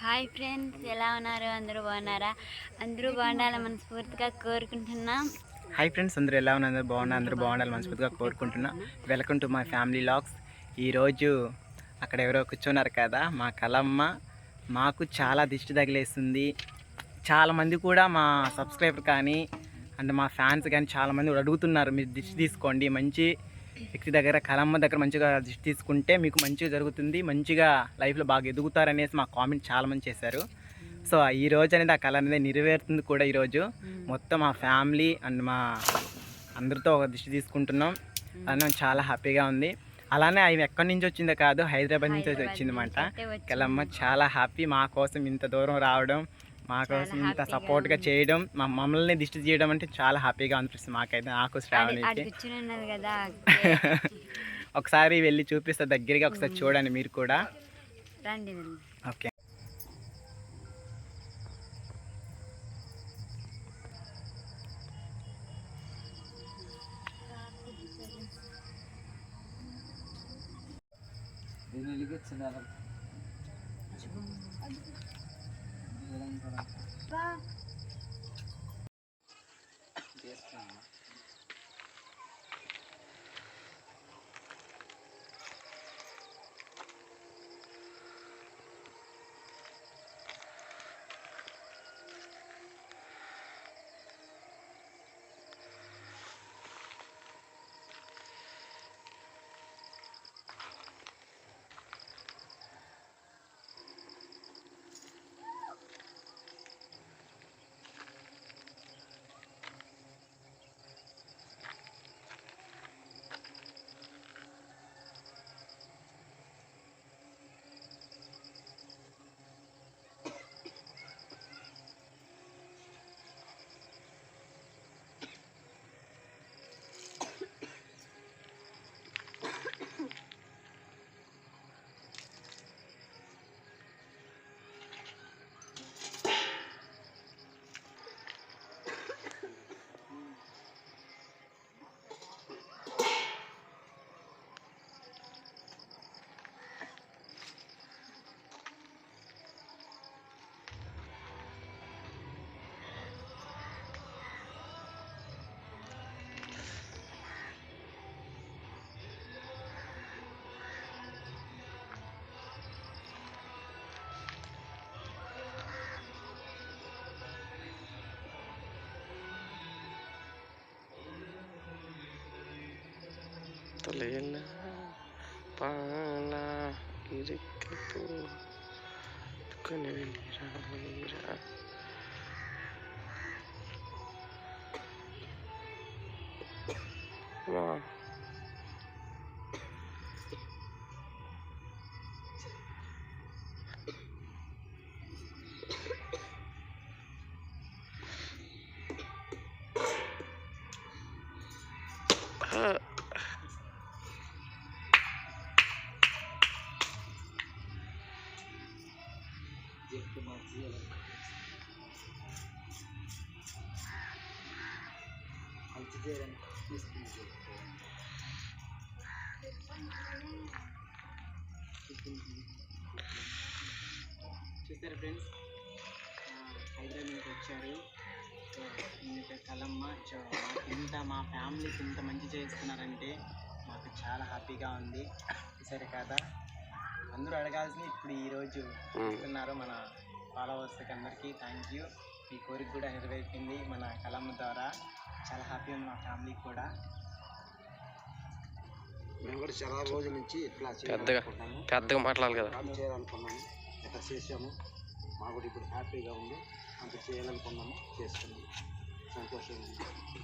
Hi friends ఎలా ఉన్నారు? అందరూ బాగున్నారా? అందరూ బాగుండాలని మనస్ఫూర్తిగా కోరుకుంటున్నాం. హాయ్ ఫ్రెండ్స్ అందరూ ఎలా ఉన్నారు? అందరూ బాగున్నారు అందరూ బాగుండాలి మనస్ఫూర్తిగా కోరుకుంటున్నా. Welcome to my family vlogs ఈరోజు అక్కడ ఎవరో కూర్చున్నారు కదా మా కలమ్మ మాకు చాలా దిష్టి తగిలేస్తుంది చాలామంది కూడా మా సబ్స్క్రైబర్ కానీ అండ్ మా ఫ్యాన్స్ కానీ చాలామంది కూడా అడుగుతున్నారు మీరు దిష్టి తీసుకోండి మంచి వ్యక్తి దగ్గర కలమ్మ దగ్గర మంచిగా దిష్టి తీసుకుంటే మీకు మంచిగా జరుగుతుంది మంచిగా లైఫ్లో బాగా ఎదుగుతారనేసి మా కామెంట్ చాలామంది చేశారు. సో ఈ రోజు అనేది ఆ కళ అనేది నెరవేరుతుంది కూడా ఈరోజు మొత్తం మా ఫ్యామిలీ అండ్ మా అందరితో ఒక దిష్టి తీసుకుంటున్నాం. అలానే చాలా హ్యాపీగా ఉంది. అలానే అవి ఎక్కడి నుంచి వచ్చిందో కాదు హైదరాబాద్ నుంచి హైదరాబాద్ వచ్చింది అనమాట నుంచి అయితే వచ్చింది. కలమ్మ చాలా హ్యాపీ మా కోసం ఇంత దూరం రావడం మా కోసం ఇంత సపోర్ట్గా. చేయడం మా మమ్మల్ని దిష్టి చేయడం అంటే చాలా హ్యాపీగా అనిపిస్తుంది మాకైతే నాకు శ్రావణికి ఒకసారి వెళ్ళి చూపిస్తా దగ్గరగా ఒకసారి చూడండి మీరు కూడా. lang para. Pa. Magdalena Pala Irikato Bukan dari mira, Lira Wah up. Hyderabad నుంచి వచ్చారు. సో ఇంత కలమ్మ సో మాకు ఇంత మా ఫ్యామిలీకి ఇంత మంచి చేస్తున్నారంటే మాకు చాలా హ్యాపీగా ఉంది. చూసారు కదా? అందరూ అడగాల్సింది ఇప్పుడు ఈరోజు ఇస్తున్నారు మన ఫాలోవర్స్కి అందరికీ థ్యాంక్ యూ మీ కోరిక కూడా నెరవేర్పింది మన కలమ్మ ద్వారా. చాలా హ్యాపీ ఉంది మా ఫ్యామిలీకి కూడా. మేము కూడా చాలా రోజుల నుంచి ఇట్లా పెద్దగా పెద్దగా మాట్లాడాలి కదా. కాల్ చేయాలనుకున్నాము? ఇట్లా చేసాము మాకు కూడా ఇప్పుడు హ్యాపీగా ఉంది. అంత చేయాలనుకున్నాము చేసుకున్నాము సంతోషంగా ఉంది.